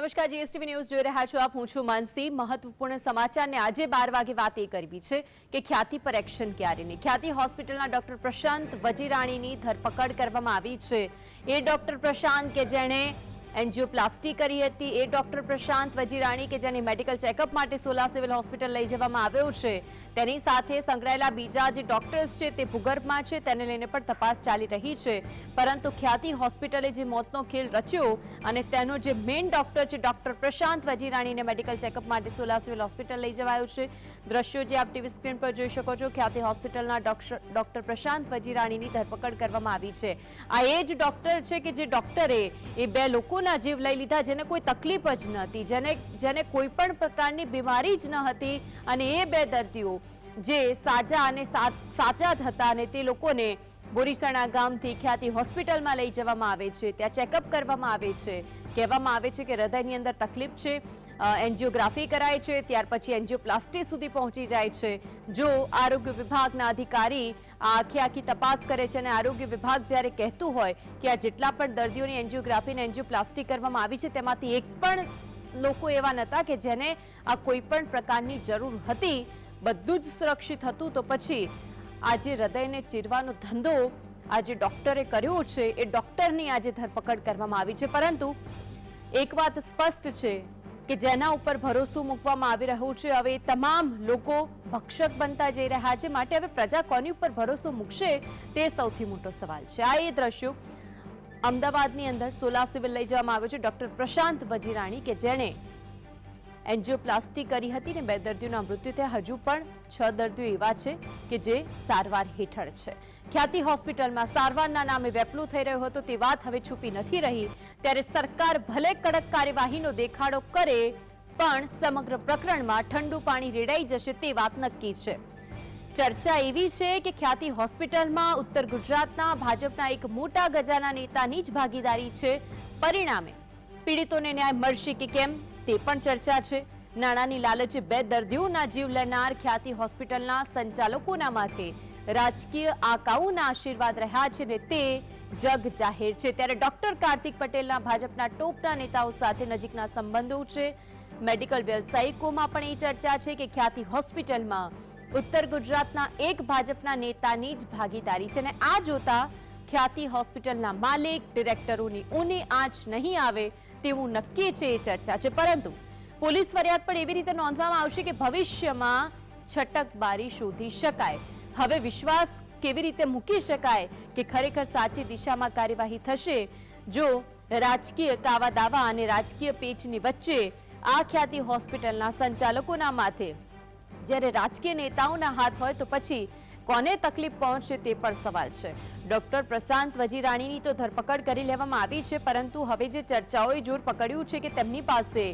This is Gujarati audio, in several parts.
નમસ્કાર, જીએસટીવી ન્યૂઝ જોઈ રહ્યા છો આપ. હું છું માનસી. મહત્વપૂર્ણ સમાચારને આજે બાર વાગે વાત એ કરવી છે કે ખ્યાતિ પર એક્શન ક્યારે નહીં ખ્યાતિ હોસ્પિટલના ડોક્ટર પ્રશાંત વજીરાણીની ધરપકડ કરવામાં આવી છે. એ ડોક્ટર પ્રશાંત કે જેણે એન્જિયોપ્લાસ્ટી કરી હતી. એ ડોક્ટર પ્રશાંત વજીરાણી કે જેને મેડિકલ ચેકઅપ માટે સોલા સિવિલ હોસ્પિટલ લઈ જવામાં આવ્યો છે. તેની સાથે સંકળાયેલા બીજા જે ડોક્ટર્સ છે તે ભૂગર્ભમાં છે. તેને લઈને પણ તપાસ ચાલી રહી છે. પરંતુ ખ્યાતિ હોસ્પિટલે જે મોતનો ખેલ રચ્યો અને તેનો જે મેઇન ડોક્ટર છે ડોક્ટર પ્રશાંત વજીરાણીને મેડિકલ ચેકઅપ માટે સોલા સિવિલ હોસ્પિટલ લઈ જવાયો છે. દ્રશ્યો જે આપ ટીવી સ્ક્રીન પર જોઈ શકો છો, ખ્યાતિ હોસ્પિટલના ડોક્ટર પ્રશાંત વજીરાણીની ધરપકડ કરવામાં આવી છે. આ એ જ ડોક્ટર છે કે જે ડોક્ટરે એ બે લોકોના જીવ લઈ લીધા, જેને કોઈ તકલીફ જ ન હતી, જેને જેને કોઈ પણ પ્રકારની બીમારી જ ન હતી અને એ બે દર્દીઓ જે સાજા અને સાચા હતા અને તે લોકોને બોરીસણા ગામથી ખ્યાતિ હોસ્પિટલમાં લઈ જવામાં આવે છે, ત્યાં ચેકઅપ કરવામાં આવે છે. કહેવામાં આવે છે કે હૃદયની અંદર તકલીફ છે એન્જિયોગ્રાફી કરાય છે, ત્યાર પછી એન્જિયોપ્લાસ્ટી સુધી પહોંચી જાય છે. જો આરોગ્ય વિભાગના અધિકારી આખી આખી તપાસ કરે છે અને આરોગ્ય વિભાગ જ્યારે કહેતું હોય કે આ જેટલા પણ દર્દીઓની એન્જિયોગ્રાફી અને એન્જિયોપ્લાસ્ટી કરવામાં આવી છે, તેમાંથી એક પણ લોકો એવા નહોતા કે જેને આ કોઈ પણ પ્રકારની જરૂર હતી. બધું જ સુરક્ષિત હતું. તો પછી આજે હૃદયને ચીરવાનો ધંધો આજે ડોક્ટરે કર્યો છે. એ ડોક્ટરની આજે ધરપકડ કરવામાં આવી છે. પરંતુ એક વાત સ્પષ્ટ છે. કે જેના ઉપર ભરોસો મૂકવામાં આવી રહ્યો છે. હવે તમામ લોકો ભક્ષક બનતા જઈ રહ્યા છે. માટે હવે પ્રજા કોની ઉપર ભરોસો મૂકશે તે સૌથી મોટો સવાલ છે. આ એ દ્રશ્યો અમદાવાદની અંદર સોલા સિવિલ લઈ જવામાં આવ્યો છે. ડોક્ટર પ્રશાંત વજીરાણી કે જેણે એન્જિયોપ્લાસ્ટી કરી હતી ને બે દર્દીઓના મૃત્યુ થયા. હજુ પણ છ દર્દીઓ એવા છે કે જે સારવાર હેઠળ છે. ખ્યાતિ હોસ્પિટલમાં સારવારના નામે વેપલું થઈ રહ્યો હતો. તે વાત હવે છુપી નથી રહી. ત્યારે સરકાર ભલે કડક કાર્યવાહીનો દેખાડો કરે, પણ સમગ્ર પ્રકરણમાં ઠંડુ પાણી રેડાઈ જશે તે વાત નક્કી છે. ચર્ચા એવી છે કે ખ્યાતિ હોસ્પિટલમાં ઉત્તર ગુજરાતના ભાજપના એક મોટા ગજાના નેતાની જ ભાગીદારી છે. પરિણામે પીડિતોને ન્યાય મળશે કે કેમ? તે પણ ચર્ચા છે. નાણાંની લાલચે બે દર્દીઓના જીવ લેનાર ખ્યાતિ હોસ્પિટલના સંચાલકોના માટે રાજકીય આકાઓના આશીર્વાદ રહ્યા છે ને તે જગ જાહેર છે. ત્યારે ડોક્ટર કાર્તિક પટેલના ભાજપના ટોપના નેતાઓ સાથે નજીકના સંબંધો છે. મેડિકલ વ્યવસાયિકોમાં પણ એ ચર્ચા છે કે ખ્યાતિ હોસ્પિટલમાં ઉત્તર ગુજરાતના એક ભાજપના નેતાની જ ભાગીદારી છે અને આ જોતા ખ્યાતિ હોસ્પિટલના માલિક, ડિરેક્ટરોની ઊની આંચ નહીં આવે તેવું નક્કી છે એ ચર્ચા છે. પરંતુ પોલીસ ફરિયાદ પણ એવી રીતે નોંધવામાં આવશે કે ભવિષ્યમાં છટકબારી શોધી શકાય. હવે વિશ્વાસ કેવી રીતે મૂકી શકાય કે ખરેખર સાચી દિશામાં કાર્યવાહી થશે? જો રાજકીય કાવા દાવા અને રાજકીય પેચની વચ્ચે આ ખ્યાતિ હોસ્પિટલના સંચાલકોના માથે. જ્યારે રાજકીય નેતાઓના હાથ હોય તો પછી કોને તકલીફ પહોંચશે તે પણ સવાલ છે. ડોક્ટર પ્રશાંત વજીરાણીની તો ધરપકડ કરી લેવામાં આવી છે, પરંતુ હવે જે ચર્ચાઓએ જોર પકડ્યું છે કે તેમની પાસે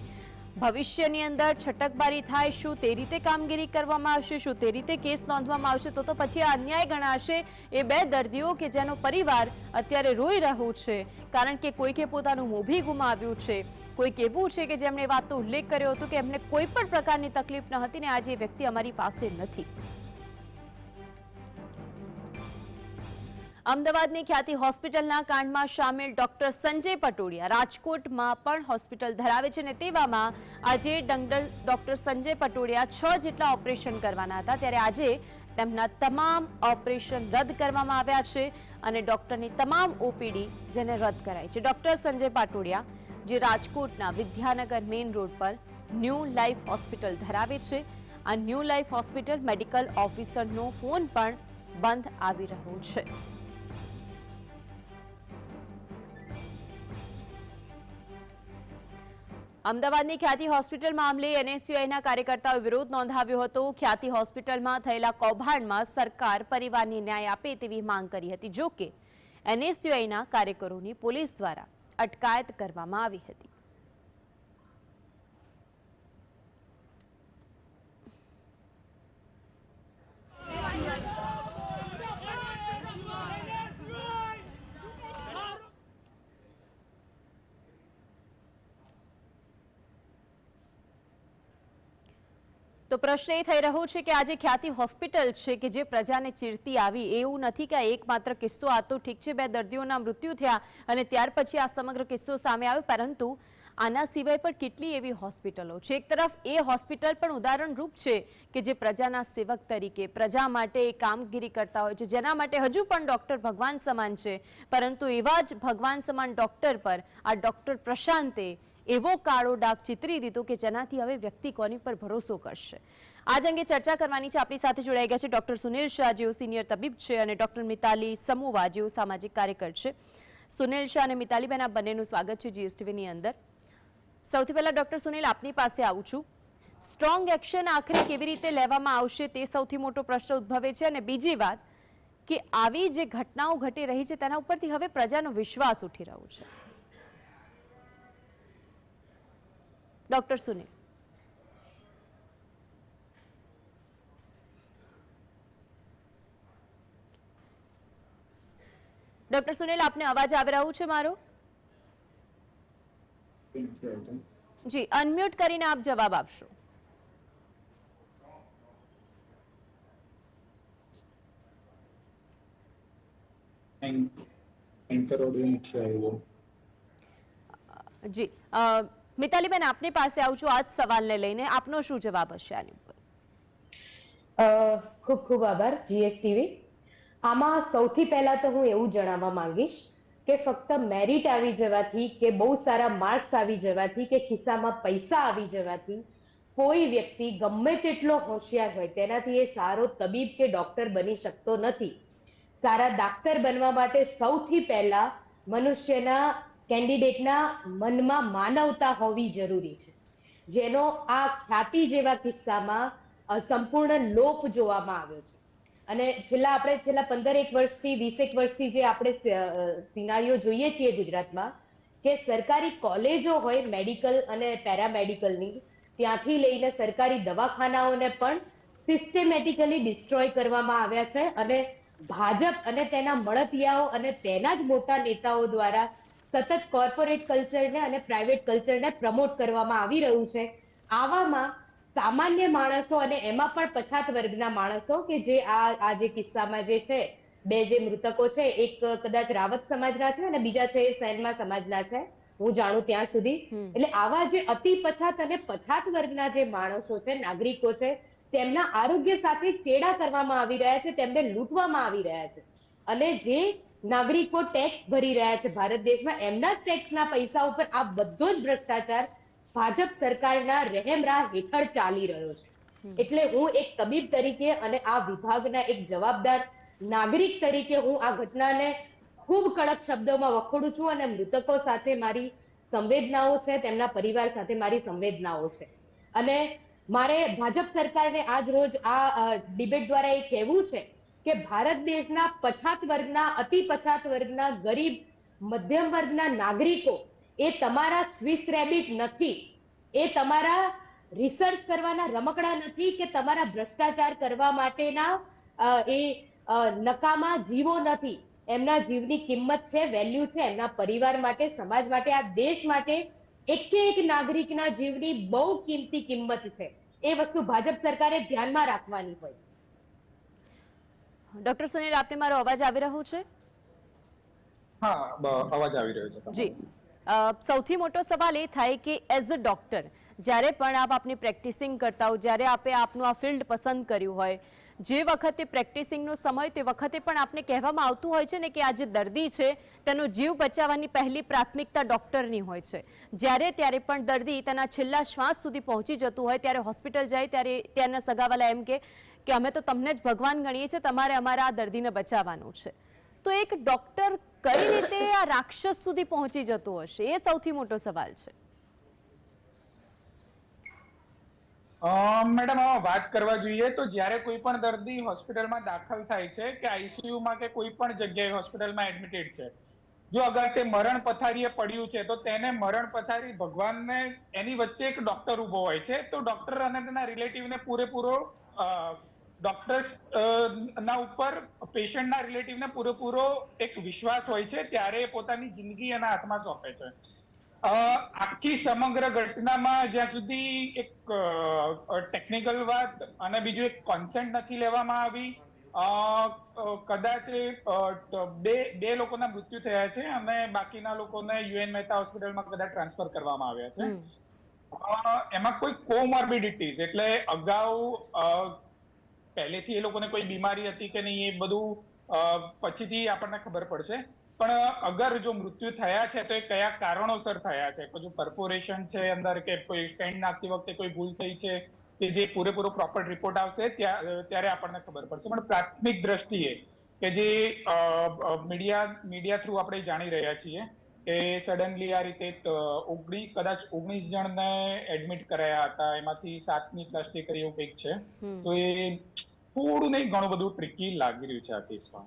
ભવિષ્યની અંદર છટકબારી થાય, શું તે રીતે કામગીરી કરવામાં આવશે, શું તે રીતે કેસ નોંધવામાં આવશે, તો તો પછી આ અન્યાય ગણાશે એ બે દર્દીઓ કે જેનો પરિવાર અત્યારે રોઈ રહ્યો છે, કારણ કે કોઈકે પોતાનું મોભી ગુમાવ્યું છે. કોઈક એવું છે કે જેમણે વાતનો ઉલ્લેખ કર્યો હતો કે એમને કોઈ પણ પ્રકારની તકલીફ ન હતી ને આજે એ વ્યક્તિ અમારી પાસે નથી. અમદાવાદની ખ્યાતિ હોસ્પિટલના કાંડમાં સામેલ ડોક્ટર સંજય પટોડિયા રાજકોટમાં પણ હોસ્પિટલ ધરાવે છે ને તેવામાં આજે ડંગલ ડોક્ટર સંજય પટોડિયા છ જેટલા ઓપરેશન કરવાના હતા. ત્યારે આજે તેમના તમામ ઓપરેશન રદ કરવામાં આવ્યા છે અને ડોક્ટરની તમામ ઓપીડી જેને રદ કરાઈ છે. ડોક્ટર સંજય પાટોડિયા જે રાજકોટના વિદ્યાનગર મેઇન રોડ પર ન્યૂ લાઈફ હોસ્પિટલ ધરાવે છે. આ ન્યૂ લાઈફ હોસ્પિટલ મેડિકલ ઓફિસરનો ફોન પણ બંધ આવી રહ્યો છે. અમદાવાદની ખ્યાતિ હોસ્પિટલ મામલે એનએસયુઆઈના કાર્યકર્તાઓએ વિરોધ નોંધાવ્યો હતો. ખ્યાતિ હોસ્પિટલમાં થયેલા કૌભાંડમાં સરકાર પરિવારને ન્યાય આપે તેવી માંગ કરી હતી, જો કે એનએસયુઆઈના કાર્યકરોની પોલીસ દ્વારા અટકાયત કરવામાં આવી હતી. તો પ્રશ્ન એ થઈ રહ્યો છે કે આજે ખ્યાતિ હોસ્પિટલ છે કે જે પ્રજાને ચીરતી આવી, એવું નથી કે આ એકમાત્ર કિસ્સો, આ ઠીક છે, બે દર્દીઓના મૃત્યુ થયા અને ત્યાર પછી આ સમગ્ર કિસ્સો સામે આવ્યો, પરંતુ આના સિવાય પણ કેટલી એવી હોસ્પિટલો છે? એક તરફ એ હોસ્પિટલ પણ ઉદાહરણરૂપ છે કે જે પ્રજાના સેવક તરીકે, પ્રજા માટે એ કામગીરી કરતા હોય છે, જેના માટે હજુ પણ ડૉક્ટર ભગવાન સમાન છે, પરંતુ એવા જ ભગવાન સમાન ડૉક્ટર પર, આ ડૉક્ટર પ્રશાંતે એવો કાળો ડાઘ ચિતરી દીધો કે જેનાથી હવે વ્યક્તિ કોની પર ભરોસો કરશે. આજ અંગે ચર્ચા કરવાની છે. આપણી સાથે જોડાઈ ગયા છે ડોક્ટર સુનિલ શાહ, જેઓ સિનિયર તબીબ છે, અને ડોક્ટર મિતાલી સમુવા, જેઓ સામાજિક કાર્યકર છે. સુનિલ શાહ અને મિતાલીબેન આ બંનેનું સ્વાગત છે જીએસટીવીની અંદર. સૌથી પહેલાં ડોક્ટર સુનિલ, આપની પાસે આવું છું. સ્ટ્રોંગ એક્શન આખરે કેવી રીતે લેવામાં આવશે તે સૌથી મોટો પ્રશ્ન ઉદ્ભવે છે. અને બીજી વાત કે આવી જે ઘટનાઓ ઘટી રહી છે, તેના ઉપરથી હવે પ્રજાનો વિશ્વાસ ઉઠી રહ્યો છે. ડોક્ટર સુનિલ. ડોક્ટર સુનિલ આપને અવાજ આવી રહ્યું છે મારો? જી અનમ્યુટ કરીને આપ જવાબ આપશો. એન્કર ઓડિયો નથી આવ્યો જી મિતાલીબેન, આપની પાસે આવું છું. આ સવાલને લઈને આપનો શું જવાબ હશે આની ઉપર? ખૂબ ખૂબ આભાર, જીએસટીવી. આમાં સૌથી પહેલા તો હું એવું જણાવવા માંગીશ કે ફક્ત મેરિટ આવી જવાથી કે બહુ સારા માર્ક્સ આવી જવાથી કે ખિસ્સામાં પૈસા આવી જવાથી કોઈ વ્યક્તિ ગમે તેટલો હોશિયાર હોય, તેનાથી એ સારો તબીબ કે ડોક્ટર બની શકતો નથી. સારા ડાક્ટર બનવા માટે સૌથી પહેલા મનુષ્યના કેન્ડિડેટના મનમાં માનવતા હોવી જરૂરી છે. જેનો આ ખ્યાતિ જેવા કિસ્સામાં સંપૂર્ણ લોપ જોવામાં આવ્યો છે. અને છેલ્લા આપણે છેલ્લા પંદર એક વર્ષથી વીસ એક વર્ષથી જે આપણે સિનારીઓ જોઈએ છીએ ગુજરાતમાં, કે સરકારી કોલેજો હોય મેડિકલ અને પેરામેડિકલની, ત્યાંથી લઈને સરકારી દવાખાનાઓને પણ સિસ્ટેમેટિકલી ડિસ્ટ્રોય કરવામાં આવ્યા છે. અને ભાજપ અને તેના મળતિયાઓ અને તેના જ મોટા નેતાઓ દ્વારા સતત કોર્પોરેટ કલ્ચરને અને પ્રાઇવેટ કલ્ચરને પ્રમોટ કરવામાં આવી રહ્યું છે. આવામાં સામાન્ય માણસો અને એમાં પણ પછાત વર્ગના માણસો કે જે આ આ જે કિસ્સામાં જે છે બે જે મૃતકો છે એક કદાચ રાવત સમાજના છે અને બીજા છે સૈનમા સમાજના છે. હું જાણું ત્યાં સુધી. એટલે આવા જે અતિ પછાત અને પછાત વર્ગના જે માણસો છે નાગરિકો છે તેમના આરોગ્ય સાથે ચેડા કરવામાં આવી રહ્યા છે તેમને લૂંટવામાં આવી રહ્યા છે. અને જે નાગરિકો ટેક્સ ભરી રહ્યા છે. ભારત દેશમાં એમના જ ટેક્સના પૈસા ઉપર આ બધો જ ભ્રષ્ટાચાર ભાજપ સરકારના રહેમરા હેઠળ ચાલી રહ્યો છે. એટલે હું એક તબીબ તરીકે અને આ વિભાગના એક જવાબદાર નાગરિક તરીકે હું આ ઘટનાને ખૂબ કડક શબ્દોમાં વખોડું છું અને મૃતકો સાથે મારી સંવેદનાઓ છે તેમના પરિવાર સાથે મારી સંવેદનાઓ છે. અને મારે ભાજપ સરકારને આજ રોજ આ ડિબેટ દ્વારા એ કહેવું છે કે ભારત દેશના પછાત વર્ગના, અતિ પછાત વર્ગના ગરીબ, મધ્યમ વર્ગના નાગરિકો એ તમારા સ્વિસ રેબિટ નથી. એ તમારા રિસર્ચ કરવાના રમકડા નથી કે તમારા ભ્રષ્ટાચાર કરવા માટેના એ નકામા જીવો નથી. એમના જીવની કિંમત છે વેલ્યુ છે, એમના પરિવાર માટે, સમાજ માટે, આ દેશ માટે એકે એક નાગરિકના જીવની બહુ કિંમતી કિંમત છે. એ વસ્તુ ભાજપ સરકારે ધ્યાનમાં રાખવાની હોય. ડોક્ટર સુનિલ આપને મારો અવાજ આવી રહ્યો છે? હા અવાજ આવી રહ્યો છે. જી. સૌથી મોટો સવાલ એ થાય કે એઝ અ ડોક્ટર જ્યારે પણ આપ આપની પ્રેક્ટિસિંગ કરતા હો જ્યારે આપે આપનું આ ફિલ્ડ પસંદ કર્યું હોય જે વખતે પ્રેક્ટિસિંગનો સમય તે વખતે પણ આપને કહેવામાં આવતું હોય છે ને કે આ જે દર્દી છે તેનો જીવ બચાવવાની પહેલી પ્રાથમિકતા ડોક્ટરની હોય છે. જ્યારે ત્યારે પણ દર્દી તેના છેલ્લા શ્વાસ સુધી પહોંચી જતું હોય ત્યારે હોસ્પિટલ જાય ત્યારે ત્યાંના સગાવાલા એમ કે કે અમે તો તમને જ ભગવાન ગણીએ છીએ, તમારે અમારા આ દર્દીને બચાવવાનું છે. તો એક ડોક્ટર કઈ રીતે આ રાક્ષસ સુધી પહોંચી જતો હશે? એ સૌથી મોટો સવાલ છે. મેડમ, આમાં વાત કરવા જોઈએ તો જ્યારે કોઈ પણ દર્દી હોસ્પિટલમાં દાખલ થાય છે કે આઈસીયુમાં કે કોઈ પણ જગ્યાએ હોસ્પિટલમાં એડમિટેડ છે, જો અગર તે મરણ પથારીએ પડ્યું છે, તો તેને મરણ પથારી ભગવાનને એની વચ્ચે એક ડોક્ટર ઊભો હોય છે, તો ડોક્ટર અને તેના રિલેટિવને પૂરેપૂરો ડોક્ટર્સ ના ઉપર પેશન્ટના રિલેટિવને પૂરેપૂરો એક વિશ્વાસ હોય છે ત્યારે એ પોતાની જિંદગી એના હાથમાં સોંપે છે. અ, આખી સમગ્ર ઘટનામાં જ્યાં સુધી એક ટેકનિકલ વાત અને બીજું એક કોન્સેન્ટ નથી લેવામાં આવી કદાચ બે બે લોકોના મૃત્યુ થયા છે અને બાકીના લોકોને યુએન મહેતા હોસ્પિટલમાં કદાચ ટ્રાન્સફર કરવામાં આવ્યા છે. એમાં કોઈ કોમોર્બિડિટીઝ એટલે અગાઉ પહેલેથી એ લોકોને કોઈ બીમારી હતી કે નહીં એ બધું પછીથી આપણને ખબર પડશે. પણ અગર જો મૃત્યુ થયા છે તો એ કયા કારણોસર થયા છે? કોઈ પરફોરેશન છે અંદર કે કોઈ સ્ટેન્ડ નાખતી વખતે કોઈ ભૂલ થઈ છે કે જે પૂરેપૂરો પ્રોપર રિપોર્ટ આવશે ત્યારે આપણને ખબર પડશે. પણ પ્રાથમિક દ્રષ્ટિએ કે જે મીડિયા મીડિયા થ્રુ આપણે જાણી રહ્યા છીએ કે સડનલી આ રીતે ઓગણી કદાચ ઓગણીસ જણને એડમિટ કરાયા હતા. એમાંથી સાતની કરી એવું કંઈક છે. તો એ થોડું નહીં ઘણું બધું ટ્રિકી લાગી રહ્યું છે આ કેસમાં.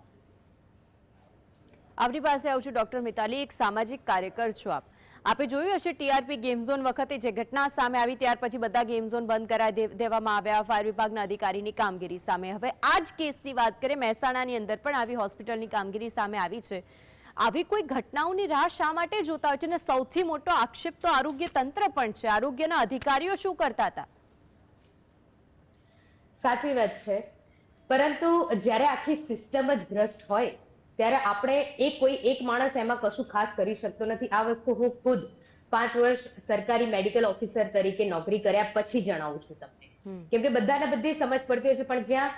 આપણી પાસે આવું છું ડોક્ટર મિતાલી. એક સામાજિક કાર્યકર છો આપ. આપે જોયું હશે ટીઆરપી ગેમ ઝોન વખતે જે ઘટના સામે આવી ત્યાર પછી બધા ગેમ ઝોન બંધ કરાવી દેવામાં આવ્યા. ફાયર વિભાગના અધિકારીની કામગીરી સામે. હવે આ જ કેસની વાત કરીએ. મહેસાણાની અંદર પણ આવી હોસ્પિટલની કામગીરી સામે આવી છે. આવી કોઈ ઘટનાઓની રાહ શા માટે જોતા હોય છે? અને સૌથી મોટો આક્ષેપ તો આરોગ્ય તંત્ર પણ છે. આરોગ્યના અધિકારીઓ શું કરતા હતા? સાચી વાત છે. પરંતુ જ્યારે આખી સિસ્ટમ જ ભ્રષ્ટ હોય ત્યારે આપણે એ કોઈ એક માણસ એમાં કશું ખાસ કરી શકતો નથી. આ વસ્તુ હું ખુદ પાંચ વર્ષ સરકારી મેડિકલ ઓફિસર તરીકે નોકરી કર્યા પછી જણાવું છું તમને. કેમ કે બધાને બધી સમજ પડતી હોય છે પણ જ્યાં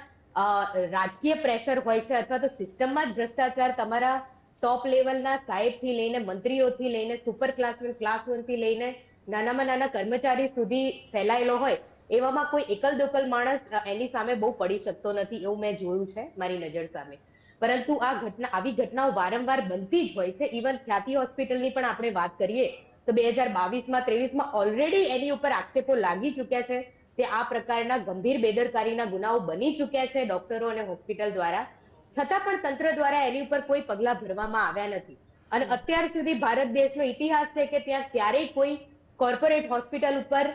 રાજકીય પ્રેશર હોય છે અથવા તો સિસ્ટમમાં જ ભ્રષ્ટાચાર તમારા ટોપ લેવલના સાહેબથી લઈને, મંત્રીઓથી લઈને સુપર ક્લાસ વન ક્લાસ વનથી લઈને નાનામાં નાના કર્મચારી સુધી ફેલાયેલો હોય, એવામાં કોઈ એકલ દોકલ માણસ એની સામે બહુ પડી શકતો નથી એવું મેં જોયું છે મારી નજર સામે. પરંતુ આ ઘટના, આવી ઘટનાઓ વારંવાર બનતી જ હોય છે. ઇવન ખ્યાતિ હોસ્પિટલની પણ આપણે વાત કરીએ, તો બે હજાર બાવીસમાં, ત્રેવીસમાં ઓલરેડી એની ઉપર આક્ષેપો લાગી ચૂક્યા છે તે આ પ્રકારના ગંભીર બેદરકારીના ગુનાઓ બની ચૂક્યા છે ડોક્ટરો અને હોસ્પિટલ દ્વારા. છતાં પણ તંત્ર દ્વારા એની ઉપર કોઈ પગલા ભરવામાં આવ્યા નથી. અને અત્યાર સુધી ભારત દેશનો ઇતિહાસ છે કે ત્યાં ક્યારેય કોઈ કોર્પોરેટ હોસ્પિટલ ઉપર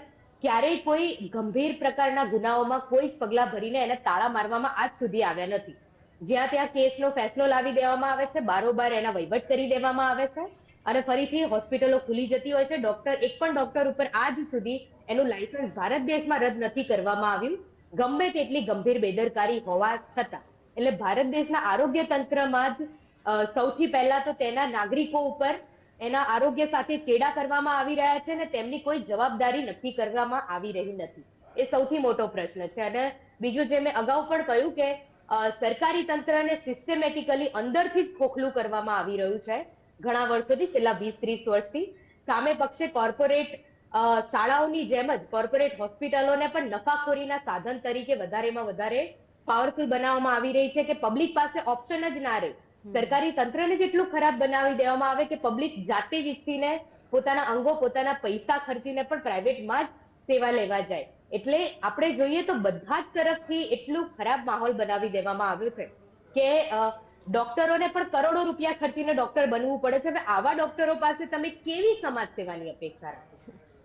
ક્યારેય કોઈ ગંભીર પ્રકારના ગુનાઓમાં કોઈ જ પગલા ભરીને એને તાળા મારવામાં આજ સુધી આવ્યા નથી. જ્યાં ત્યાં કેસનો ફેસલો લાવી દેવામાં આવે છે બારોબાર એના વહીવટ કરી દેવામાં આવે છે અને ફરીથી હોસ્પિટલો ખુલી જતી હોય છે. ડોક્ટર એક પણ ડોક્ટર ઉપર આજ સુધી એનું લાયસન્સ ભારત દેશમાં રદ નથી કરવામાં આવ્યું. ગમે તેટલી ગંભીર બેદરકારી હોવા છતાં. એટલે ભારત દેશના આરોગ્ય તંત્રમાં જ સૌથી પહેલા તો તેના નાગરિકો ઉપર એના આરોગ્ય સાથે ચેડા કરવામાં આવી રહ્યા છે અને તેમની કોઈ જવાબદારી નક્કી કરવામાં આવી રહી નથી. એ સૌથી મોટો પ્રશ્ન છે. અને બીજું જે મેં અગાઉ પણ કહ્યું કે સરકારી તંત્રને સિસ્ટમેટિકલી અંદરથી જ ખોખલું કરવામાં આવી રહ્યું છે. ઘણા વર્ષોથી, છેલ્લા વીસ ત્રીસ વર્ષથી સામે પક્ષે કોર્પોરેટ શાળાઓની જેમ જ કોર્પોરેટ હોસ્પિટલોને પણ નફાખોરીના સાધન તરીકે વધારેમાં વધારે પાવરફુલ બનાવવામાં આવી રહી છે કે પબ્લિક પાસે ઓપ્શન જ ના રહે. સરકારી તંત્રને જેટલું ખરાબ બનાવી દેવામાં આવે કે પબ્લિક જાતે જ ઈચ્છીને પોતાના અંગો પોતાના પૈસા ખર્ચીને પણ પ્રાઇવેટમાં જ સેવા લેવા જાય. એટલે આપણે જોઈએ તો બધા જ તરફથી એટલું ખરાબ માહોલ બનાવી દેવામાં આવ્યો છે કે ડોક્ટરોને પણ કરોડો રૂપિયા ખર્ચીને ડોક્ટર બનવું પડે છે. હવે આવા ડોક્ટરો પાસે તમે કેવી સમાજ સેવાની અપેક્ષા રાખો?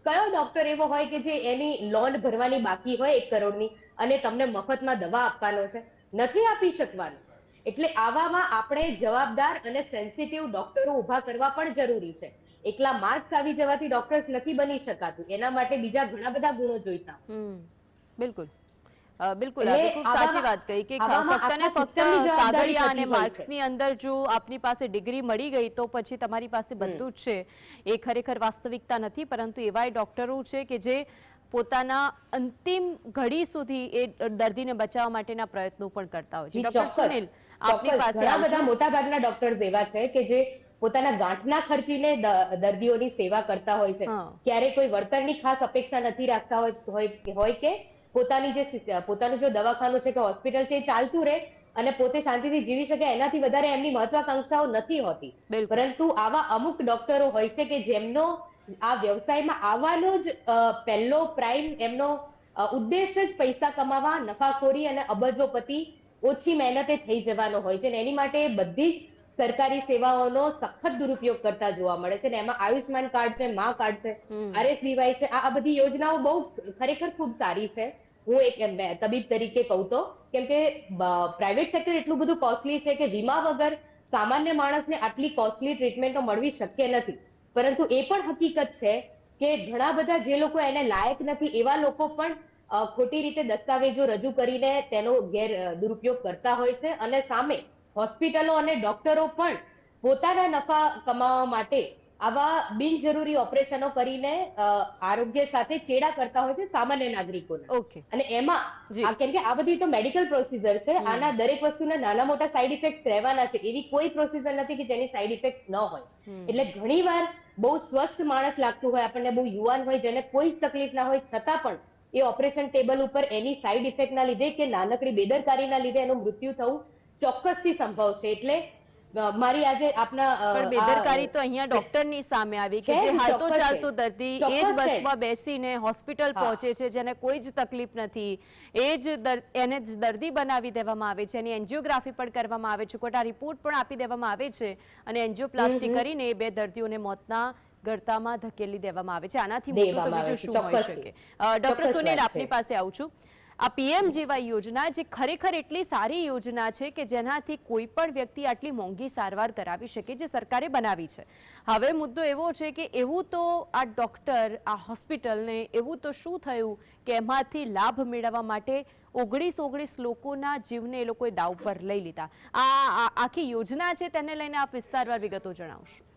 કયો ડોક્ટર એવો હોય કે જે એની લોન ભરવાની બાકી હોય એક કરોડની અને તમને મફતમાં દવા આપવાનો છે? નથી આપી શકવાનો. એટલે આવામાં આપણે જવાબદાર અને સેન્સિટિવ ડોક્ટરો ઊભા કરવા પણ જરૂરી છે. એકલા માર્ક્સ આવી જવાથી ડોક્ટર્સ નથી બની શકાતું. એના માટે બીજા ઘણા બધા ગુણો જોઈતા. બિલકુલ. બિલકુલ આપે ખૂબ સાચી વાત કહી કે ફક્ત ને ફક્ત કાગળિયા અને. માર્ક્સની અંદર જો આપની પાસે ડિગ્રી મળી ગઈ તો પછી તમારી પાસે બધું જ છે. એ ખરેખર વાસ્તવિકતા નથી પરંતુ એવાય ડોક્ટરો છે કે જે પોતાના અંતિમ ઘડી સુધી એ દર્દીને બચાવવા માટેના પ્રયત્નો પણ કરતા હોય છે. ડોક્ટર સુનિલ આપની પાસે આ બધા મોટા ભાગના ડોક્ટર્સ એવા છે કે જે પોતાના ગાંઠના ખર્ચીને દર્દીઓની સેવા કરતા હોય છે. ક્યારે કોઈ વળતરની ખાસ અપેક્ષા નથી રાખતા હોય કે પોતાની જે પોતાનું જો દવાખાનું છે કે હોસ્પિટલ છે એ ચાલતું રહે અને પોતે શાંતિથી જીવી શકે એનાથી વધારે એમની મહત્વાકાંક્ષાઓ નથી હોતી. પરંતુ આવા અમુક ડોક્ટરો હોય છે કે જેમનો આ વ્યવસાયમાં આવવાનો જ પહેલો પ્રાઇમ એમનો ઉદ્દેશ જ પૈસા કમાવા નફાખોરી અને અબજોપતિ ઓછી મહેનતે થઈ જવાનો હોય છે. અને એની માટે બધી જ સરકારી સેવાઓનો સખત દુરુપયોગ કરતા જોવા મળે છે. અને એમાં આયુષ્માન કાર્ડ છે મા કાર્ડ છે. આરએસબીવાય છે આ બધી યોજનાઓ બહુ ખરેખર ખૂબ સારી છે. હું એક તબીબ તરીકે કહું તો, કેમ કે પ્રાઇવેટ સેક્ટર એટલું બધું કોસ્ટલી છે કે વીમા વગર સામાન્ય માણસને આટલી કોસ્ટલી ટ્રીટમેન્ટો મળવી શક્ય નથી. પરંતુ એ પણ હકીકત છે કે ઘણા બધા જે લોકો એને લાયક નથી, એવા લોકો પણ ખોટી રીતે દસ્તાવેજો રજૂ કરીને તેનો ગેર દુરુપયોગ કરતા હોય છે. અને સામે હોસ્પિટલો અને ડોક્ટરો પણ પોતાના નફા કમાવા માટે આવા બિનજરૂરી ઓપરેશનો કરીને આરોગ્ય સાથે ચેડા કરતા હોય છે સામાન્ય નાગરિકોને. ઓકે. અને એમાં કેમ કે આ બધી તો મેડિકલ પ્રોસિજર છે આના દરેક વસ્તુના નાના મોટા સાઈડ ઇફેક્ટ રહેવાના છે એવી કોઈ પ્રોસિજર નથી કે જેની સાઈડ ઇફેક્ટ ન હોય. એટલે એટલે ઘણીવાર બહુ સ્વસ્થ માણસ લાગતું હોય આપણને બહુ યુવાન હોય જેને કોઈ જ તકલીફ ના હોય છતાં પણ એ ઓપરેશન ટેબલ ઉપર એની સાઈડ ઇફેક્ટના લીધે કે નાનકડી બેદરકારીના લીધે એનું મૃત્યુ થવું ચોક્કસથી સંભવ છે. એટલે મારી આજે આપના પણ બેદરકારી તો અહીંયા ડોક્ટરની સામે આવી કે જે હાલતો ચાલતો દર્દી એ જ બસમાં બેસીને હોસ્પિટલ પહોંચે છે જેને કોઈ જ તકલીફ નથી. એ જ એને જ દર્દી બનાવી દેવામાં આવે છે એની એન્જિયોગ્રાફી પણ કરવામાં આવે છે ખોટા રિપોર્ટ પણ આપી દેવામાં આવે છે અને એન્જિયોપ્લાસ્ટી કરીને એ બે દર્દીઓને મોતના ગળતામાં ધકેલી દેવામાં આવે છે. આનાથી મોટું તો બીજું શું હોઈ શકે? ડોક્ટર સુનિલ આપની પાસે આવું છું. આ પીએમ જેવાય યોજના જે ખરેખર એટલી સારી યોજના છે કે જેનાથી કોઈ પણ વ્યક્તિ આટલી મોંઘી સારવાર કરાવી શકે જે સરકારે બનાવી છે. હવે મુદ્દો એવો છે કે એવું તો આ ડોક્ટર, આ હોસ્પિટલને એવું તો શું થયું કે એમાંથી લાભ મેળવવા માટે ઓગણીસ ઓગણીસ લોકોના જીવને એ લોકોએ દાવ પર લઈ લીધા. આ આખી યોજના છે તેને લઈને આપ વિસ્તારવાર વિગતો જણાવશો.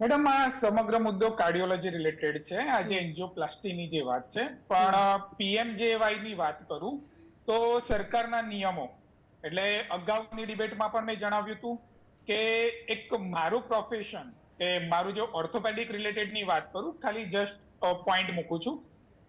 મેડમ આ સમગ્ર મુદ્દો કાર્ડિયોલોજી રિલેટેડ છે. આજે એન્જિયોપ્લાસ્ટીની જે વાત છે. પણ પીએમજેવાયની વાત કરું તો સરકારના નિયમો એટલે અગાઉની ડિબેટમાં પણ મેં જણાવ્યું હતું કે એક મારું પ્રોફેશન કે મારું જો ઓર્થોપેડિક રિલેટેડની વાત કરું ખાલી જસ્ટ પોઈન્ટ મૂકું છું.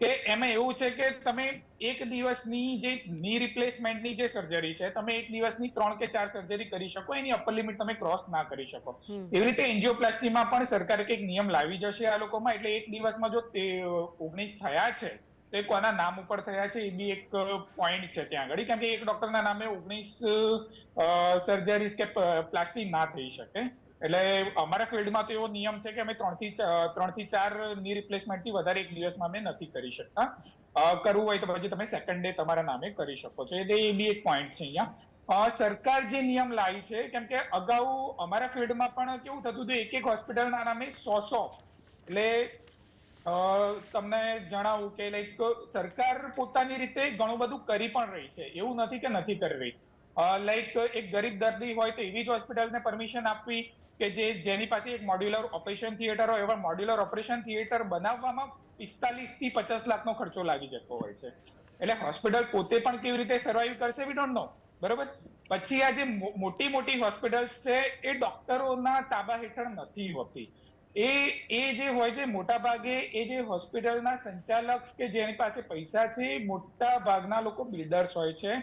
કે એમાં એવું છે કે તમે એક દિવસની જે ની રિપ્લેસમેન્ટની જે સર્જરી છે તમે એક દિવસની ત્રણ કે ચાર સર્જરી કરી શકો એની અપર લિમિટ તમે ક્રોસ ના કરી શકો. એવી રીતે એન્જિયોપ્લાસ્ટીમાં પણ સરકારે કંઈક નિયમ લાવી જશે આ લોકોમાં એટલે એક દિવસમાં જો તે ઓગણીસ થયા છે તો એ કોના નામ ઉપર થયા છે એ બી એક પોઈન્ટ છે ત્યાં આગળ. કેમ કે એક ડોક્ટરના નામે ઓગણીસ સર્જરીઝ કે પ્લાસ્ટિક ના થઈ શકે. એટલે અમારા ફિલ્ડમાં તો એવો નિયમ છે કે અમે ત્રણથી ત્રણથી ચારની રિપ્લેસમેન્ટથી વધારે એક દિવસમાં અમે નથી કરી શકતા. કરવું હોય તો પછી તમે સેકન્ડ ડે તમારા નામે કરી શકો છો. એટલે એ બી એક પોઈન્ટ છે અહીંયા. સરકાર જે નિયમ લાવી છે, કેમ કે અગાઉ અમારા ફિલ્ડમાં પણ કેવું થતું હતું, એક એક હોસ્પિટલના નામે સો સો. એટલે તમને જણાવું કે લાઈક સરકાર પોતાની રીતે ઘણું બધું કરી પણ રહી છે. એવું નથી કે નથી કરી રહી. લાઈક એક ગરીબ દર્દી હોય તો એવી જ હોસ્પિટલને પરમિશન આપવી કે જે જેની પાસે એક મોડ્યુલર ઓપરેશન થિયેટર હોય, એવા મોડ્યુલર ઓપરેશન થિયેટર બનાવવામાં પિસ્તાલીસથી પચાસ લાખનો ખર્ચો લાગી જતો હોય છે. એટલે હોસ્પિટલ પોતે પણ કેવી રીતે સર્વાઈવ કરશે વી ડોન્ટ નો બરોબર? પછી આ જે મોટી મોટી હોસ્પિટલ્સ છે, એ ડોક્ટરોના તાબા હેઠળ નથી હોતી. એ એ જે હોય છે, મોટા ભાગે એ જે હોસ્પિટલના સંચાલક કે જેની પાસે પૈસા છે, મોટા ભાગના લોકો બિલ્ડર્સ હોય છે.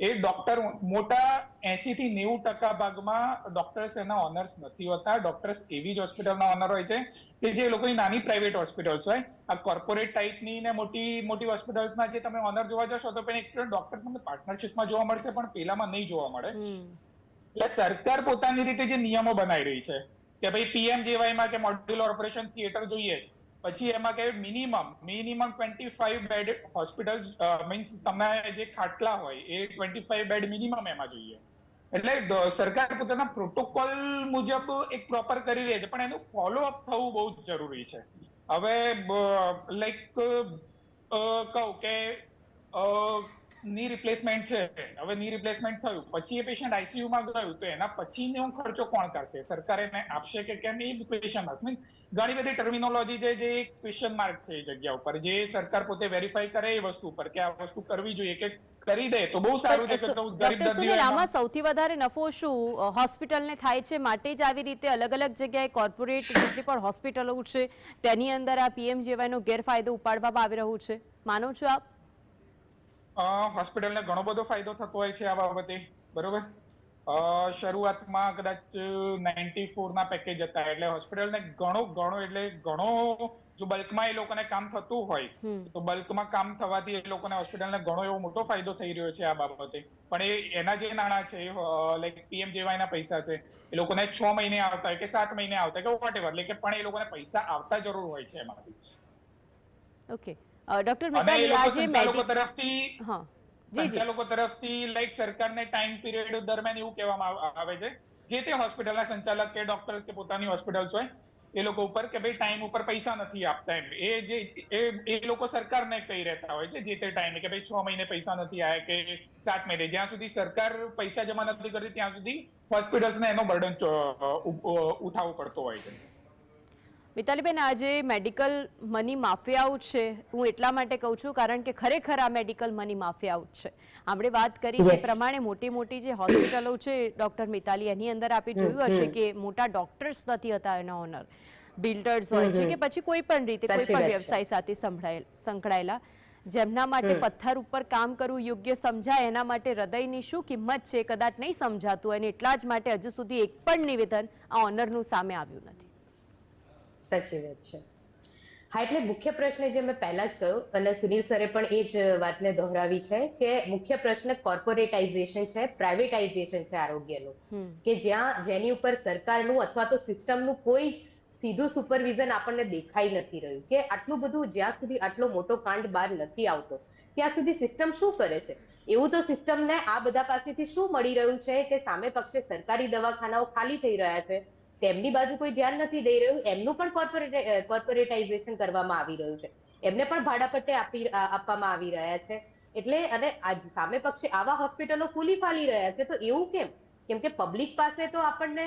એ ડોક્ટર મોટા એસી થી નેવું ટકા ભાગમાં ડોક્ટર્સ એના ઓનર્સ નથી હોતા. ડોક્ટર્સ એવી જ હોસ્પિટલના ઓનર હોય છે કે જે લોકોની નાની પ્રાઇવેટ હોસ્પિટલ્સ હોય. આ કોર્પોરેટ ટાઈપની ને મોટી મોટી હોસ્પિટલ્સના જે તમે ઓનર જોવા જશો તો પણ એક ડોક્ટર તમને પાર્ટનરશિપમાં જોવા મળશે પણ પેલામાં નહીં જોવા મળે. એટલે સરકાર પોતાની રીતે જે નિયમો બનાવી રહી છે કે ભાઈ પીએમ જેવાયમાં કે મોડ્યુલર ઓપરેશન થિયેટર જોઈએ છે પછી એમાં કે minimum minimum twenty five bed hospital means તમે જે ખાટલા હોય, એ ટ્વેન્ટી ફાઈવ બેડ મિનિમમ એમાં જોઈએ. એટલે સરકાર પોતાના પ્રોટોકોલ મુજબ એક પ્રોપર કરી રહી છે, પણ એનું ફોલોઅપ થવું બહુ જ જરૂરી છે. હવે લાઈક કહું કે ની રિપ્લેસમેન્ટ છે. હવે ની રિપ્લેસમેન્ટ થયું. પછી એ પેશન્ટ આઈસીયુમાં ગયું તો એના પછીનો ખર્ચો કોણ કરશે? સરકાર એને આપશે કે કેમ? એ ક્વેશ્ચન માર્ક મીન્સ ઘણી બધી ટર્મિનોલોજી છે જે ક્વેશ્ચન માર્ક છે એ જગ્યા ઉપર. જે સરકાર પોતે વેરીફાઈ કરે એ વસ્તુ ઉપર કે આ વસ્તુ કરવી જોઈએ કે કરી દે તો બહુ સારું છે તો ગરીબ દર્દીઓ આમાં સૌથી વધારે નફો શું હોસ્પિટલ હોસ્પિટલને થાય છે માટે જ આવી રીતે અલગ અલગ જગ્યાએ કોર્પોરેટ જેટલી પણ હોસ્પિટલો છે તેની અંદર આ પીએમ જેવાનો ગેરફાયદો ઉપાડવામાં આવી રહ્યું છે? માનો છો આપ? હોસ્પિટલને ઘણો બધો ફાયદો થતો હોય છે આ બાબતે બરોબર? અ, શરૂઆતમાં કદાચ નાઇન્ટી ફોર ના પેકેજ હતા એટલે હોસ્પિટલને ઘણો ઘણો એટલે ઘણો જો બલ્કમાં એ લોકોને કામ થતું હોય. તો બલ્કમાં કામ થવાથી એ લોકોને હોસ્પિટલને ઘણો એવો મોટો ફાયદો થઈ રહ્યો છે આ બાબતે. પણ એ એના જે નાણાં છે લાઈક પીએમ ના પૈસા છે એ લોકોને છ મહિને આવતા હોય કે સાત મહિને આવતા હોય કે વોટ એટલે કે પણ એ લોકોને પૈસા આવતા જરૂર હોય છે એમાંથી. ઓકે ડોક્ટર અને એ મિતાલી લોકો આ જે સંચાલકો મેડિક તરફથી હા. જી જી. લોકો તરફથી લાઈક સરકારને ટાઈમ પીરિયડ દરમિયાન એવું કહેવામાં આવે છે. જે તે હોસ્પિટલના સંચાલક કે ડોક્ટર કે પોતાની હોસ્પિટલ હોય એ લોકો ઉપર કે ભાઈ ટાઈમ ઉપર પૈસા નથી આપતા એમ. એ જે એ એ લોકો સરકારને કહી રહેતા હોય છે જે તે ટાઈમે કે ભાઈ છ મહિને પૈસા નથી આવ્યા કે સાત મહિને. જ્યાં સુધી સરકાર પૈસા જમા નથી કરતી ત્યાં સુધી હોસ્પિટલ્સને એનો બર્ડન ઉઠાવવો પડતો હોય છે. મિતાલીબેન આજે મેડિકલ મની માફિયાઓ છે. હું એટલા માટે કહું છું કારણ કે ખરેખર આ મેડિકલ મની માફિયાઓ છે. આપણે વાત કરી એ પ્રમાણે મોટી મોટી જે હોસ્પિટલો છે ડોક્ટર મિતાલી એની અંદર આપે જોયું હશે કે મોટા ડોક્ટર્સ નથી હતા એના ઓનર. બિલ્ડર્સ હોય છે કે પછી કોઈ પણ રીતે કોઈ પણ વ્યવસાય સાથે સંકળાયેલા. જેમના માટે પથ્થર ઉપર કામ કરવું યોગ્ય સમજાય એના માટે હૃદયની શું કિંમત છે કદાચ નહીં સમજાતું અને એટલા જ માટે હજુ સુધી એક પણ નિવેદન આ ઓનરનું સામે આવ્યું નથી. સાચી વાત છે. હા એટલે મુખ્ય પ્રશ્ન જે મેં પહેલા જ કહ્યું અને સુનિલ સરે પણ એ જ વાતને દોહરાવી છે કે મુખ્ય પ્રશ્ન કોર્પોરેટાઇઝેશન છે પ્રાઇવેટાઇઝેશન છે આરોગ્યનું. કે જ્યાં જેની ઉપર સરકારનું અથવા તો સિસ્ટમનું કોઈ જ સીધું સુપરવિઝન આપણને દેખાઈ નથી રહ્યું. કે આટલું બધું જ્યાં સુધી આટલો મોટો કાંડ બહાર નથી આવતો ત્યાં સુધી સિસ્ટમ શું કરે છે? એવું તો સિસ્ટમને આ બધા પાસેથી શું મળી રહ્યું છે કે સામે પક્ષે સરકારી દવાખાનાઓ ખાલી થઈ રહ્યા છે? તેમની બાજુ કોઈ ધ્યાન નથી દઈ રહ્યું. એમનું પણ કોર્પોરેટ કોર્પોરેટાઇઝેશન કરવામાં આવી રહ્યું છે. એમને પણ ભાડાપટ્ટે આપી આપવામાં આવી રહ્યા છે. એટલે, અને આજ સામે પક્ષે આવા હોસ્પિટલો ફૂલી ફાલી રહ્યા છે. તો એવું કેમ? કેમ કે પબ્લિક પાસે તો આપણને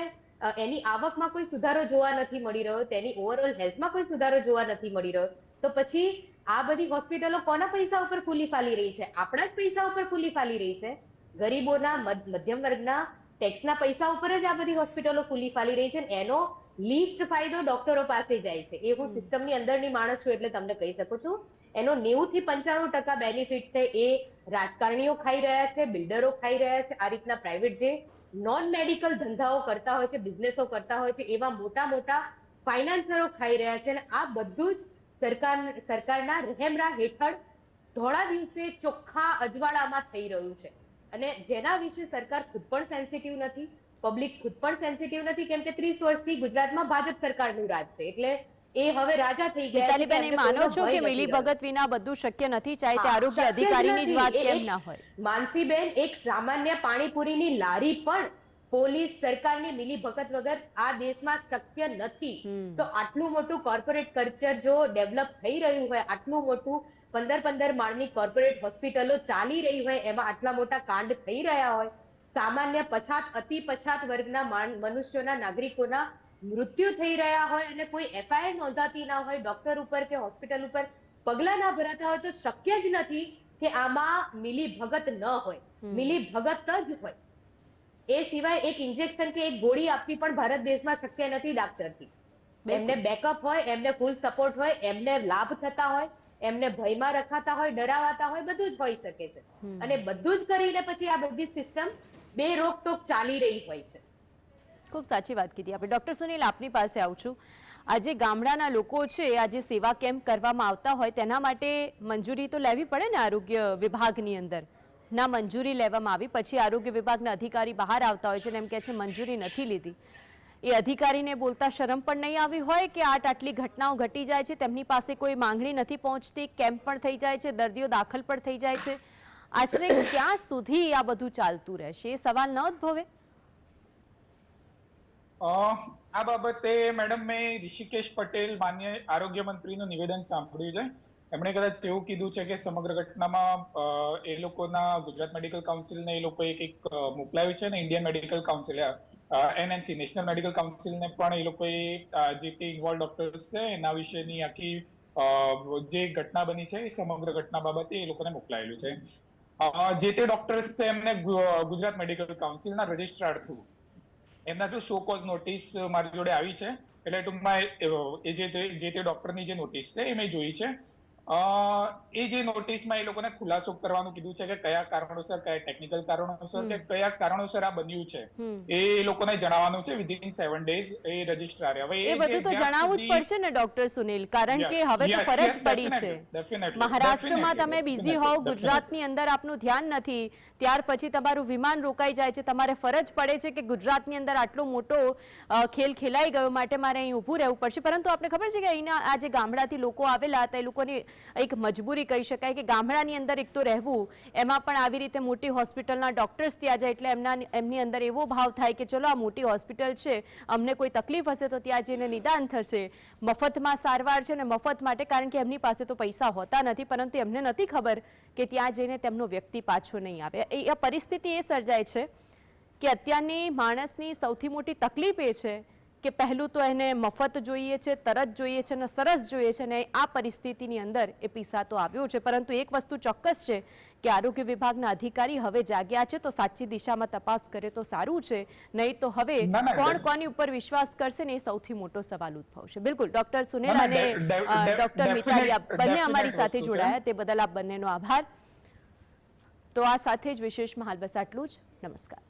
એની આવકમાં કોઈ સુધારો જોવા નથી મળી રહ્યો. તેની ઓવરઓલ હેલ્થમાં કોઈ સુધારો જોવા નથી મળી રહ્યો. તો પછી આ બધી હોસ્પિટલો કોના પૈસા ઉપર ફૂલી ફાલી રહી છે? આપણા જ પૈસા ઉપર ફૂલી ફાલી રહી છે. ગરીબોના મધ્યમ વર્ગના ટેક્સના પૈસા ઉપર જ આ બધી હોસ્પિટલો ખુલી ફાલી રહી છે એનો લીસ્ટ ફાયદો ડોક્ટરો પાસે જાય છે. એ હું સિસ્ટમની અંદરની માણસ છું એટલે તમને કહી શકું છું. એનો નેવું થી પંચાણું ટકા બેનિફિટ છે એ રાજકારણીઓ ખાઈ રહ્યા છે બિલ્ડરો ખાઈ રહ્યા છે આ રીતના પ્રાઇવેટ જે નોન મેડિકલ ધંધાઓ કરતા હોય છે બિઝનેસો કરતા હોય છે એવા મોટા મોટા ફાઇનાન્સરો ખાઈ રહ્યા છે અને આ બધું જ સરકાર સરકારના રહેમરા હેઠળ ધોળા દિવસે ચોખ્ખા અજવાળામાં થઈ રહ્યું છે. અને જેના વિશે સરકાર ખુદ પણ સેન્સિટિવ નથી પબ્લિક ખુદ પણ સેન્સિટિવ નથી કેમ કે ત્રીસ વર્ષથી ગુજરાતમાં ભાજપ સરકારનું રાજ છે. એટલે એ હવે રાજા થઈ ગયા મિતાલીબેન એ માનો છો કે મિલી ભગત વિના બધું શક્ય નથી ચાહે તે આરોગ્ય અધિકારીની જ વાત કેમ ના હોય. માનસીબેન એક સામાન્ય પાણીપુરીની લારી પણ પોલીસ સરકારની મિલી ભગત વગર આ દેશમાં શક્ય નથી. તો આટલું મોટું કોર્પોરેટ કલ્ચર જો ડેવલપ થઈ રહ્યું હોય આટલું મોટું પંદર પંદર માળની કોર્પોરેટ હોસ્પિટલો ચાલી રહી હોય એમાં આટલા મોટા કાંડ થઈ રહ્યા હોય સામાન્ય પછાત અતિ પછાત વર્ગના મનુષ્યોના નાગરિકોના મૃત્યુ થઈ રહ્યા હોય અને કોઈ એફઆઈઆર નોંધાતી ના હોય ડોક્ટર ઉપર કે હોસ્પિટલ ઉપર પગલા ના ભરાતા હોય તો શક્ય જ નથી કે આમાં મિલી ભગત ન હોય. મિલી ભગત જ હોય. એ સિવાય એક ઇન્જેક્શન કે એક ગોળી આપવી પણ ભારત દેશમાં શક્ય નથી ડાક્ટરથી એમને બેકઅપ હોય એમને ફૂલ સપોર્ટ હોય એમને લાભ થતા હોય એમને ભયમાં રખાતા હોય ડરાવાતા હોય બધું જ હોઈ શકે છે. અને બધું જ કરીને પછી આ બધી સિસ્ટમ બે રોકટોક ચાલી રહી હોય છે. ખૂબ સાચી વાત કીધી આપણે ડૉક્ટર સુનિલ આપની પાસે આવું છું. આજે ગામડાના લોકો છે આજે સેવા કેમ્પ કરવામાં આવતા હોય તેના માટે મંજૂરી તો લેવી પડે ને આરોગ્ય વિભાગની અંદર? ના મંજૂરી લેવામાં આવી પછી આરોગ્ય વિભાગના અધિકારી બહાર આવતા હોય છે અને એમ કહે છે મંજૂરી નથી લીધી. એ અધિકારીને બોલતા શરમ પણ નહીં આવી હોય કે આટ આટલી ઘટનાઓ ઘટી જાય છે. તેમની પાસે કોઈ માંગણી નથી પહોંચતી. કેમ્પ પણ થઈ જાય છે. દર્દીઓ દાખલ પણ થઈ જાય છે. આશરે ક્યાં સુધી આ બધું ચાલતું રહેશે? એ સવાલ ન ઉદ્ભવે આ બાબતે મેડમ મેં ઋષિકેશ પટેલ, માન્ય આરોગ્ય મંત્રીનું નિવેદન સાંભળ્યું છે. એમણે કદાચ એવું કીધું છે કે સમગ્ર ઘટનામાં એ લોકોના ગુજરાત મેડિકલ કાઉન્સિલને એ લોકોએ કંઈક મોકલાવ્યું છે ને Indian medical council. NMC, national medical કાઉન્સિલને પણ એ લોકોએ જે તે ઇન્વોલ્વ ડોક્ટર્સ છે, એના વિશેની આખી જે ઘટના બની છે, એ સમગ્ર ઘટના બાબતે એ લોકોને મોકલાયેલું છે. જે તે ડોક્ટર્સ છે, એમને ગુજરાત મેડિકલ કાઉન્સિલના રજિસ્ટ્રાર થ્રુ એમના જો શો કોઝ નોટિસ મારી જોડે આવી છે, એટલે ટૂંકમાં એ- જે તે- જે તે ડોક્ટરની જે નોટિસ છે, એ મેં જોઈ છે. એ જે નોટિસમાં એ લોકોને ખુલાસો કરવાનું કીધું છે કે કયા કારણોસર કયા ટેકનિકલ કારણોસર કે કયા કારણોસર આ બન્યું છે એ લોકોને જણાવવાનું છે વિધિન સેવન ડેઝ એ રજિસ્ટ્રારે હવે એ બધું તો જણાવવું જ પડશે ને ડોક્ટર સુનિલ કારણ કે હવે તો ફરજ પડી છે. મહારાષ્ટ્રમાં તમે બિઝી હોવ. ગુજરાતની અંદર આપનું ધ્યાન નથી ત્યાર પછી તમારું વિમાન રોકાઈ જાય છે તમારે ફરજ પડે છે કે ગુજરાતની અંદર આટલો મોટો ખેલ ખેલાઈ ગયો માટે મારે અહીં ઊભું રહેવું પડશે. પરંતુ આપણે ખબર છે કે અહીંના આ જે ગામડાથી લોકો આવેલા હતા એ લોકોની એક મજબૂરી કહી શકાય કે ગામડાની અંદર એક તો રહેવું, એમાં પણ આવી રીતે મોટી હોસ્પિટલના ડોક્ટર્સ ત્યાં જાય એટલે એમના, એમની અંદર એવો ભાવ થાય કે ચલો આ મોટી હોસ્પિટલ છે, અમને કોઈ તકલીફ હશે તો ત્યાં જઈને નિદાન થશે. મફતમાં સારવાર છે ને મફત માટે કારણ કે એમની પાસે તો પૈસા હોતા નથી, પરંતુ એમને નથી ખબર કે ત્યાં જઈને તેમનો વ્યક્તિ પાછો નહીં આવે. એ પરિસ્થિતિ એ સર્જાય છે કે અત્યારની માણસની સૌથી મોટી તકલીફ એ છે કે પહેલું તો એને મફત જોઈએ છે તરત જોઈએ છે અને સરસ જોઈએ છે અને આ પરિસ્થિતિની અંદર એ પીસાતો આવ્યો છે. પરંતુ એક વસ્તુ ચોક્કસ છે કે આરોગ્ય વિભાગના અધિકારી હવે જાગ્યા છે તો સાચી દિશામાં તપાસ કરે તો સારું છે. નહીં તો હવે કોણ કોની ઉપર વિશ્વાસ કરશે ને એ સૌથી મોટો સવાલ ઉદ્ભવશે. બિલકુલ ડોક્ટર સુનેલ અને ડોક્ટર મિતાલી બંને અમારી સાથે જોડાયા તે બદલ આપ બંનેનો આભાર. તો આ સાથે જ વિશેષમાં હાલ બસ આટલું જ. નમસ્કાર.